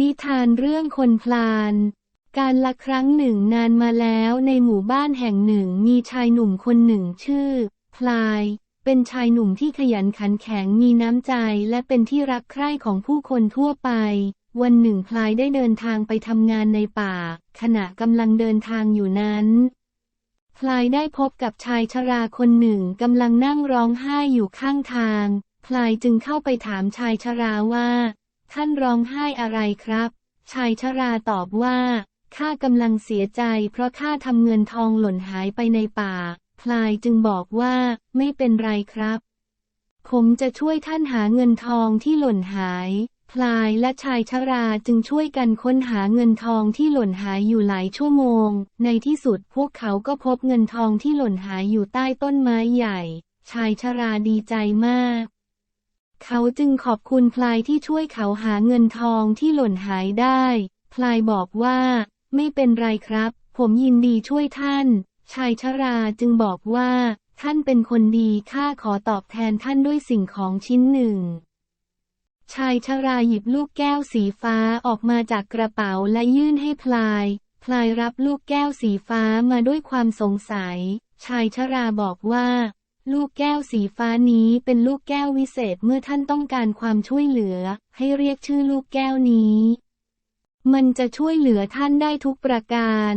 นิทานเรื่องคนพลาน การละครั้งหนึ่งนานมาแล้วในหมู่บ้านแห่งหนึ่งมีชายหนุ่มคนหนึ่งชื่อ พลาย เป็นชายหนุ่มที่ขยันขันแข็งมีน้ำใจและเป็นที่รักใคร่ของผู้คนทั่วไป วันหนึ่งพลายได้เดินทางไปทำงานในป่า ขณะกำลังเดินทางอยู่นั้น พลายได้พบกับชายชราคนหนึ่งกำลังนั่งร้องไห้อยู่ข้างทาง พลายจึงเข้าไปถามชายชราว่า ท่านร้องไห้อะไรครับ ชายชราตอบว่า ข้ากำลังเสียใจ เพราะข้าทำเงินทองหล่นหายไปในป่า พลายจึงบอกว่า ไม่เป็นไรครับ ผมจะช่วยท่านหาเงินทองที่หล่นหาย พลายและชายชราจึงช่วยกันค้นหาเงินทองที่หล่นหายอยู่หลายชั่วโมง ในที่สุดพวกเขาก็พบเงินทองที่หล่นหายอยู่ใต้ต้นไม้ใหญ่ ชายชราดีใจมาก เขาจึงขอบคุณพลายที่ช่วยเขาหาเงินทองที่หล่นหายได้ พลายบอกว่า ไม่เป็นไรครับ ผมยินดีช่วยท่าน ชายชราจึงบอกว่า ท่านเป็นคนดีข้าขอตอบแทนท่านด้วยสิ่งของชิ้นหนึ่ง ชายชราหยิบลูกแก้วสีฟ้าออกมาจากกระเป๋าและยื่นให้พลาย พลายรับลูกแก้วสีฟ้ามาด้วยความสงสัย ชายชราบอกว่า ลูกแก้วสีฟ้านี้เป็นลูกแก้ววิเศษเมื่อท่านต้องการความช่วยเหลือ ให้เรียกชื่อลูกแก้วนี้ มันจะช่วยเหลือท่านได้ทุกประการ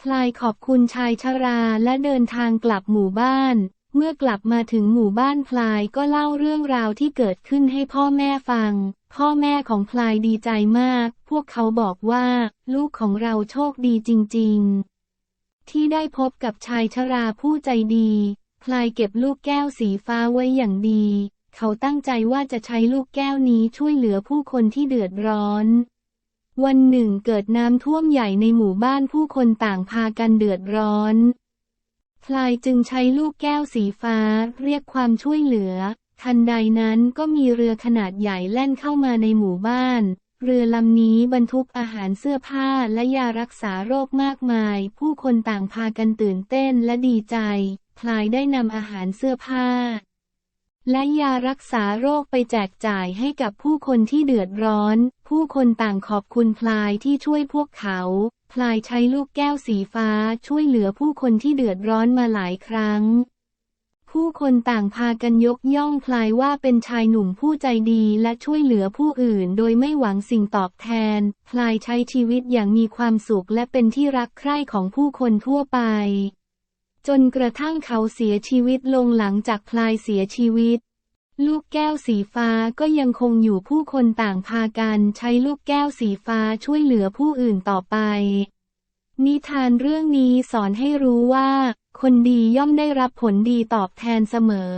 พลายขอบคุณชายชราและเดินทางกลับหมู่บ้าน เมื่อกลับมาถึงหมู่บ้านพลายก็เล่าเรื่องราวที่เกิดขึ้นให้พ่อแม่ฟัง พ่อแม่ของพลายดีใจมาก พวกเขาบอกว่า ลูกของเราโชคดีจริง ๆ ที่ได้พบกับชายชราผู้ใจดี พลายเก็บลูกแก้วสีฟ้าไว้อย่างดี เขาตั้งใจว่าจะใช้ลูกแก้วนี้ช่วยเหลือผู้คนที่เดือดร้อน วันหนึ่งเกิดน้ำท่วมใหญ่ในหมู่บ้านผู้คนต่างพากันเดือดร้อน พลายจึงใช้ลูกแก้วสีฟ้าเรียกความช่วยเหลือ ทันใดนั้นก็มีเรือขนาดใหญ่แล่นเข้ามาในหมู่บ้านเรือลำนี้บรรทุกอาหารเสื้อผ้าและยารักษาโรคมากมาย ผู้คนต่างพากันตื่นเต้นและดีใจ พลายได้นำอาหารเสื้อผ้า และยารักษาโรคไปแจกจ่ายให้กับผู้คนที่เดือดร้อน ผู้คนต่างขอบคุณพลายที่ช่วยพวกเขา พลายใช้ลูกแก้วสีฟ้าช่วยเหลือผู้คนที่เดือดร้อนมาหลายครั้งผู้คนต่างพากันยกย่องพลายว่าเป็นชายหนุ่มผู้ใจดีและช่วยเหลือผู้อื่นโดยไม่หวังสิ่งตอบแทน พลายใช้ชีวิตอย่างมีความสุขและเป็นที่รักใคร่ของผู้คนทั่วไป จนกระทั่งเขาเสียชีวิตลงหลังจากพลายเสียชีวิต ลูกแก้วสีฟ้าก็ยังคงอยู่ผู้คนต่างพากันใช้ลูกแก้วสีฟ้าช่วยเหลือผู้อื่นต่อไป นิทานเรื่องนี้สอนให้รู้ว่า คนดีย่อมได้รับผลดีตอบแทนเสมอ